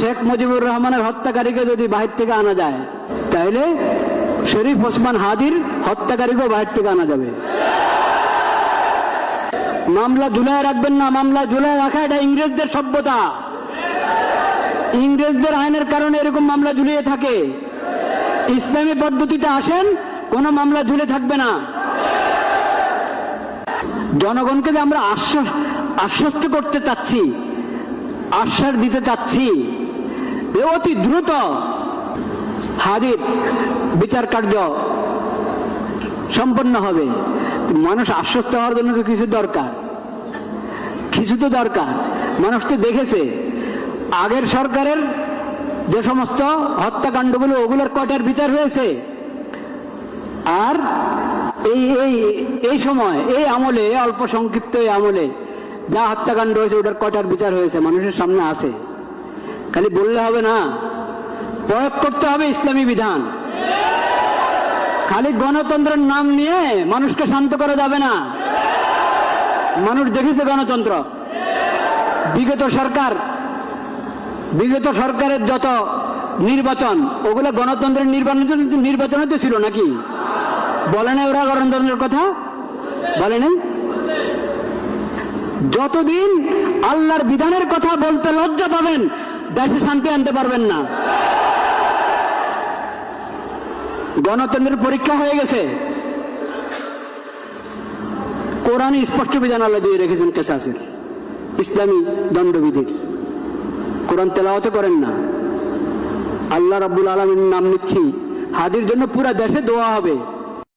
শেখ মুজিবুর রহমানের হত্যাকারীকে যদি বাহির থেকে আনা যায় তাহলে শরীফ ওসমান হাদির হত্যাকারীকেও বাহির থেকে আনা যাবে। মামলা ঝুলায় রাখবেন না, মামলা ঝুলায় রাখা এটা ইংরেজদের সভ্যতা। ইংরেজদের আইনের কারণে এরকম মামলা ঝুলিয়ে থাকে। ইসলামী পদ্ধতিতে আসেন, কোনো মামলা ঝুলে থাকবে না। জনগণকে যে আমরা আশ্বাস আশ্বস্ত করতে চাচ্ছি, আশ্বাস দিতে চাচ্ছি অতি দ্রুত হাদির বিচার কার্য সম্পন্ন হবে। মানুষ আশ্বস্ত হওয়ার জন্য তো কিছু দরকার। কিছু তো দরকার। মানুষ তো দেখেছে, আগের সরকারের যে সমস্ত হত্যাকাণ্ডগুলো ওগুলোর কয়টার বিচার হয়েছে। আর এই এই এই সময়, এই আমলে অল্প সংক্ষিপ্ত এই আমলে যা হত্যাকাণ্ড হয়েছে ওটার কয়টার বিচার হয়েছে মানুষের সামনে আছে। খালি বললে হবে না। প্রয়োগ করতে হবে ইসলামী বিধান। খালি গণতন্ত্রের নাম নিয়ে মানুষকে শান্ত করা যাবে না। মানুষ দেখেছে গণতন্ত্র। বিগত সরকার, বিগত সরকারের যত নির্বাচন, ওগুলো গণতন্ত্রের নির্বাচন নির্বাচন তো ছিল নাকি? বলে নাই ওরা গণতন্ত্রের কথা? বলে নাই? যতদিন আল্লাহর বিধানের কথা বলতে লজ্জা পাবেন দেশে শান্তি আনতে পারবেন না। গণতন্ত্রের পরীক্ষা হয়ে গেছে। কোরআন স্পষ্ট বিধান আল্লাহ দিয়ে রেখেছেন কেসাসের। ইসলামী দণ্ডবিধির। কোরআন তেলাওয়াতে করেন না। আল্লাহ রাব্বুল আলমীর নাম নিচ্ছি হাদির জন্য পুরা দেশে দোয়া হবে।